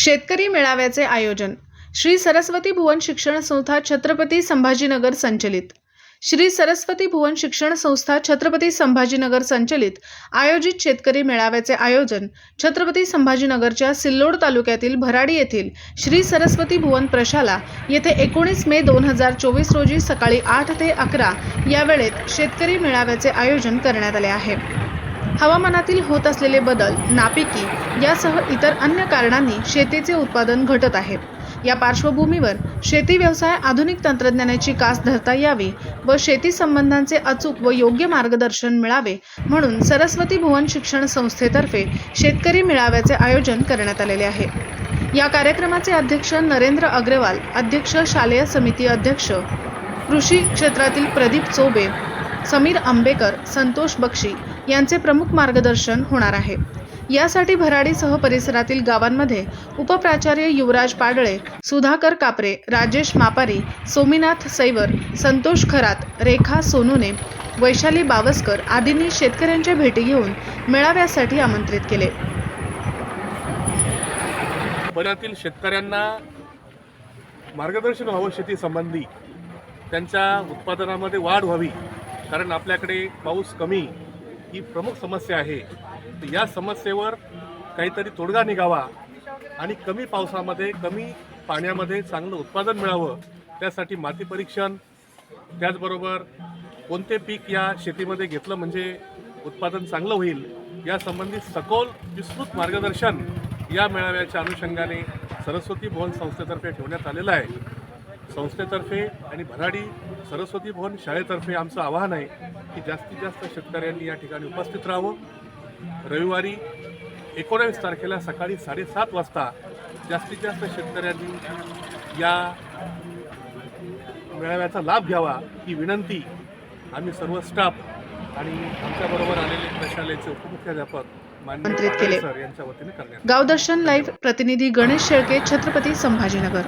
शेतकरी मेळाव्याचे आयोजन. श्री सरस्वती भुवन शिक्षण संस्था छत्रपती संभाजीनगर संचलित. श्री सरस्वती भुवन शिक्षण संस्था छत्रपती संभाजीनगर संचलित. आयोजित शेतकरी मेळाव्याचे आयोजन छत्रपती संभाजीनगरच्या सिल्लोड तालुक्यातील भराडी येथील श्री सरस्वती भुवन प्रशाला येथे एकोणीस मे दोन हजार चोवीस रोजी सकाळी आठ ते अकरा या वेळेत शेतकरी मेळाव्याचे आयोजन करण्यात आले आहे. हवामानातील होत असलेले बदल नापिकी यासह इतर अन्य कारणांनी शेतीचे उत्पादन घटत आहे. या पार्श्वभूमीवर शेती व्यवसाय आधुनिक तंत्रज्ञानाची कास धरता यावी व शेती संबंधांचे अचूक व योग्य मार्गदर्शन मिळावे म्हणून सरस्वती भुवन शिक्षण संस्थेतर्फे शेतकरी मेळाव्याचे आयोजन करण्यात आलेले आहे. या कार्यक्रमाचे अध्यक्ष नरेंद्र अग्रवाल अध्यक्ष शालेय समिती अध्यक्ष कृषी क्षेत्रातील प्रदीप चोबे समीर आंबेकर संतोष बक्षी यांचे प्रमुख मार्गदर्शन होणार आहे. यासाठी भराडीसह परिसरातील गावांमध्ये उपप्राचार्य युवराज पाडळे सुधाकर कापरे राजेश मापारी सोमीनाथ सैवर संतोष खरात रेखा सोनूने वैशाली बावस्कर आदींनी शेतकऱ्यांच्या भेटी घेऊन मेळाव्यासाठी आमंत्रित केले. पुण्यातील शेतकऱ्यांना मार्गदर्शन व्हावं शेतीसंबंधी. त्यांच्या उत्पादनामध्ये वाढ व्हावी कारण आपल्याकडे पाऊस कमी ही प्रमुख समस्या आहे. तर या समस्येवर काहीतरी तोडगा निघावा आणि कमी पावसामध्ये कमी पाण्यामध्ये चांगलं उत्पादन मिळावं त्यासाठी माती परीक्षण त्याचबरोबर कोणते पीक या शेतीमध्ये घेतलं म्हणजे उत्पादन चांगलं होईल यासंबंधी सखोल विस्तृत मार्गदर्शन या मेळाव्याच्या अनुषंगाने सरस्वती भवन संस्थेतर्फे ठेवण्यात आलेलं आहे. संस्थेतर्फे आणि भराडी सरस्वती भवन शाळेतर्फे आमचं आवाहन आहे की जास्तीत जास्त शेतकऱ्यांनी या ठिकाणी उपस्थित राहावं रविवारी एकोणावीस तारखेला सकाळी साडेसात वाजता जास्तीत जास्त शेतकऱ्यांनी या मेळाव्याचा लाभ घ्यावा ही विनंती आम्ही सर्व स्टाफ आणि आमच्याबरोबर आलेले प्रशालेचे उपमुख्याध्यापक मान्य. सर यांच्या वतीने करण्यात. गावदर्शन लाईव्ह प्रतिनिधी गणेश शेळके छत्रपती संभाजीनगर